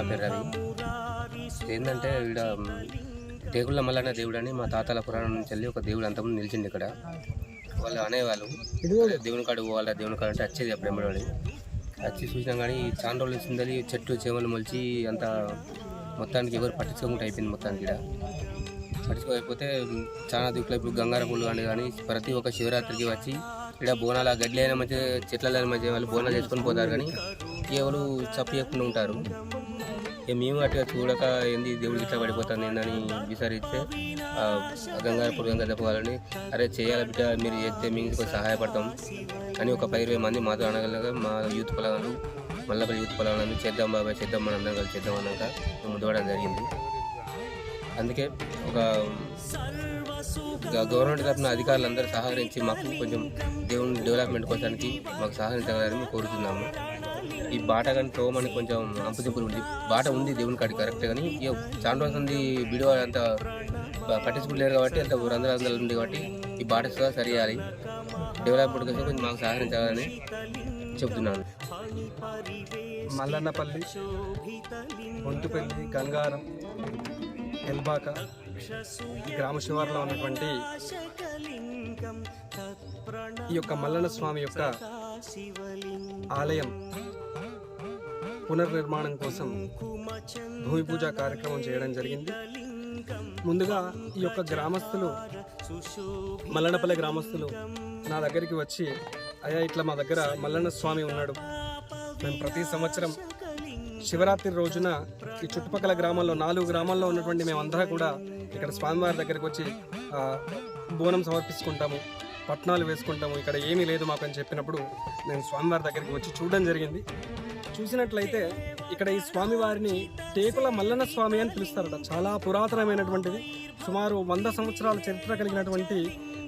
మా పేరు రవి. ఏంటంటే ఇక్కడ దేవుళ్ళ మల్లన్న దేవుడు అని మా తాతల పురాణం నుంచి వెళ్ళి ఒక దేవుడు అంతకుముందు నిలిచింది ఇక్కడ. వాళ్ళు అనేవాళ్ళు దేవుని కాడు పోవాలా దేవుని కాడు అంటే వచ్చేది అప్పుడు ఎంబడి వచ్చి చూసినాం కానీ చాలా రోజులు వచ్చిందని చెట్టు చేమలు మొలిచి అంత మొత్తానికి ఎవరు పట్టించుకోకుండా అయిపోయింది మొత్తానికి ఇక్కడ పట్టించుకోకపోతే చాలా దిక్కులు ఇప్పుడు గంగార కానీ కానీ ప్రతి ఒక్క శివరాత్రికి వచ్చి ఇక్కడ బోనాల అయిన మధ్య చెట్ల మధ్య వాళ్ళు బోనాలు చేసుకొని పోతారు కానీ ఎవరు చప్ప ఉంటారు. మేము అట్లా చూడక ఏంది దేవుడికి ఇట్లా పడిపోతుంది ఏందని విచారిస్తే ఆ, గంగారపూర్ గంగా అరే చేయాలి బిడ్డ మీరు చేస్తే మేము సహాయపడతాం అని ఒక పది ఇరవై మంది మాతో అనగలగా మా యూత్ పొలాలను మళ్ళీ యూత్ పొలాలను చేద్దాం బాబాయ్ చేద్దాం మన అందరం కలిసి చేద్దాం అన్నాక మేము ముందుకోవడం జరిగింది. అందుకే ఒక గవర్నమెంట్ తరఫున అధికారులందరూ సహకరించి మాకు కొంచెం దేవుని డెవలప్మెంట్ కోసానికి మాకు సహకరించగలని కోరుతున్నాము. ఈ బాట కానీ తోమని కొంచెం అంపుతింపులు ఉంది బాట ఉంది దేవుని కాడికి కరెక్ట్ కానీ. ఇక చాలా రోజుల ఉంది వీడియో అంత ప- కాబట్టి అంత రంధ్ర రంధ్రాలు ఉంది కాబట్టి ఈ బాట కూడా సరి చేయాలి డెవలప్మెంట్ కోసం కొంచెం మాకు సహకరించాలని చెప్తున్నాను. మల్లన్నపల్లి ఒంటిపల్లి గంగారం ఎల్బాక ఈ గ్రామ శివారులో ఉన్నటువంటి ఈ యొక్క మల్లన్న స్వామి యొక్క ఆలయం పునర్నిర్మాణం కోసం భూమి పూజ కార్యక్రమం చేయడం జరిగింది. ముందుగా ఈ యొక్క గ్రామస్తులు మల్లనపల్లె గ్రామస్తులు నా దగ్గరికి వచ్చి అయ్యా ఇట్లా మా దగ్గర మల్లన్న స్వామి ఉన్నాడు. మేము ప్రతి సంవత్సరం శివరాత్రి రోజున ఈ చుట్టుపక్కల గ్రామాల్లో నాలుగు గ్రామాల్లో ఉన్నటువంటి మేమందరం కూడా ఇక్కడ స్వామివారి దగ్గరికి వచ్చి బోనం సమర్పించుకుంటాము. పట్నాలు వేసుకుంటాము ఇక్కడ ఏమీ లేదు మాకు అని చెప్పినప్పుడు నేను స్వామివారి దగ్గరికి వచ్చి చూడడం జరిగింది. చూసినట్లయితే ఇక్కడ ఈ స్వామివారిని టేకుల మల్లన్న స్వామి అని పిలుస్తారట. చాలా పురాతనమైనటువంటిది. సుమారు వంద సంవత్సరాల చరిత్ర కలిగినటువంటి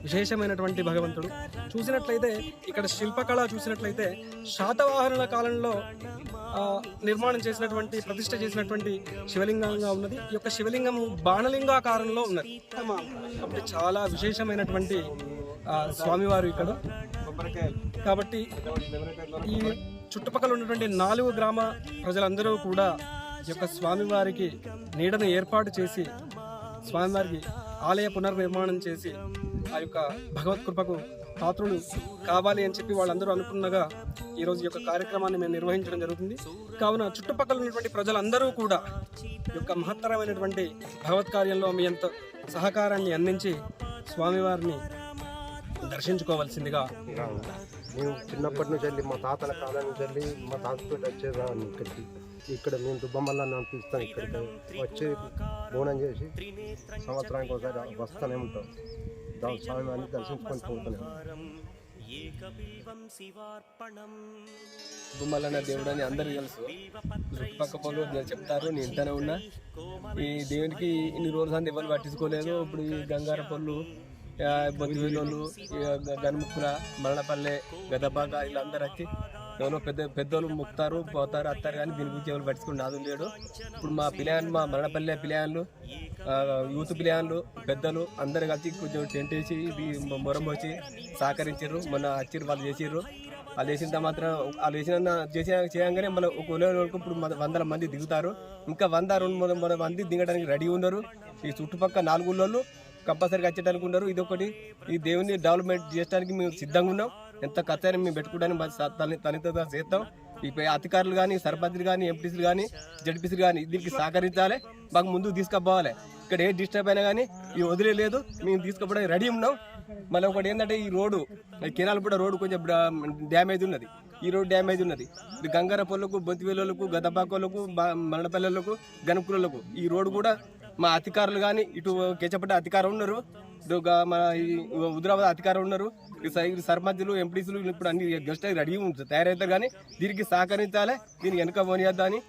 విశేషమైనటువంటి భగవంతుడు. చూసినట్లయితే ఇక్కడ శిల్పకళ చూసినట్లయితే శాతవాహనుల కాలంలో నిర్మాణం చేసినటువంటి ప్రతిష్ట చేసినటువంటి శివలింగంగా ఉన్నది. ఈ యొక్క శివలింగం బాణలింగాకారంలో ఉన్నది. కాబట్టి చాలా విశేషమైనటువంటి స్వామివారు ఇక్కడ. కాబట్టి ఈ చుట్టుపక్కల ఉన్నటువంటి నాలుగు గ్రామ ప్రజలందరూ కూడా ఈ యొక్క స్వామివారికి నీడను ఏర్పాటు చేసి స్వామివారికి ఆలయ పునర్నిర్మాణం చేసి ఆ యొక్క భగవత్ కృపకు పాత్రులు కావాలి అని చెప్పి వాళ్ళందరూ అనుకున్నగా ఈరోజు ఈ యొక్క కార్యక్రమాన్ని మేము నిర్వహించడం జరుగుతుంది. కావున చుట్టుపక్కల ఉన్నటువంటి ప్రజలందరూ కూడా ఈ యొక్క మహత్తరమైనటువంటి భగవత్ కార్యంలో మీ ఎంత సహకారాన్ని అందించి స్వామివారిని దర్శించుకోవాల్సిందిగా మేము చిన్నప్పటి నుంచి వెళ్ళి మా తాతల కాలం నుంచి వెళ్ళి మా తాతతో వచ్చేదాన్ని ఇక్కడికి. ఇక్కడ మేము దుబ్బమ్మల్ని అనిపిస్తాం ఇక్కడికి. వచ్చి బోనం చేసి సంవత్సరానికి ఒకసారి వస్తూనే ఉంటాం. స్వామివారిని దర్శించుకొని పోతూనే. ఉంటాం దేవుడు అని అందరికీ తెలుసు. చుట్టుపక్క పనులు నేను చెప్తారు. నేను ఇంటనే ఉన్నా. ఈ దేవునికి ఇన్ని రోజులు అంతా ఎవరు పట్టించుకోలేదు. ఇప్పుడు ఈ గంగార పనులు బొద్దువిలోళ్ళు గనుముక్కుల మరణపల్లె గదబాగా వీళ్ళందరూ వచ్చి ఎవరో పెద్ద పెద్దోళ్ళు ముక్తారు పోతారు అత్తారు కానీ దీని గురించి ఎవరు పట్టించుకుని నాదు లేడు. ఇప్పుడు మా పిల్లలు మా మరణపల్లె పిల్లలు యూత్ పిల్లలు పెద్దలు అందరు కలిసి కొంచెం టెంట్ వేసి మొరం వచ్చి సహకరించారు మొన్న వచ్చిర్రు వాళ్ళు చేసిర్రు. వాళ్ళు చేసిన మాత్రం వాళ్ళు చేసిన చేసే చేయగానే మళ్ళీ ఒక ఉదయం వరకు ఇప్పుడు వందల మంది దిగుతారు. ఇంకా వంద రెండు వందల మంది దిగడానికి రెడీ ఉన్నారు ఈ చుట్టుపక్కల నాలుగు ఊళ్ళో కంపల్సరీగా వచ్చేటానికి ఉన్నారు ఇదొకటి. ఈ దేవుని డెవలప్మెంట్ చేయడానికి మేము సిద్ధంగా ఉన్నాం. ఎంత ఖర్చు మేము పెట్టుకోవడానికి మా తనితో చేస్తాం. ఈ అధికారులు కానీ సర్పంచులు కానీ ఎంపీసీలు కానీ జడ్పీసీలు కానీ దీనికి సహకరించాలి. మాకు ముందుకు తీసుకుపోవాలి. ఇక్కడ ఏ డిస్టర్బ్ అయినా కానీ ఈ వదిలేదు మేము తీసుకుపోవడానికి రెడీ ఉన్నాం. మళ్ళీ ఒకటి ఏంటంటే ఈ రోడ్డు ఈ రోడ్డు కొంచెం డ్యామేజ్ ఉన్నది. ఈ రోడ్ డ్యామేజ్ ఉన్నది. గంగారపల్లకు గంగార పొలకు మరణపల్లెలకు గణపులకు ఈ రోడ్డు కూడా మా అధికారులు కానీ ఇటు కేచపట్ట అధికారం ఉన్నారు. ఇటు మన ఈ హుదరాబాద్ అధికారం ఉన్నారు. సర్పంచులు ఎంపీసీలు ఇప్పుడు అన్ని గెస్ట్ రెడీ ఉంటుంది తయారవుతారు కానీ దీనికి సహకరించాలి. దీనికి వెనుక పోనీయద్దా అని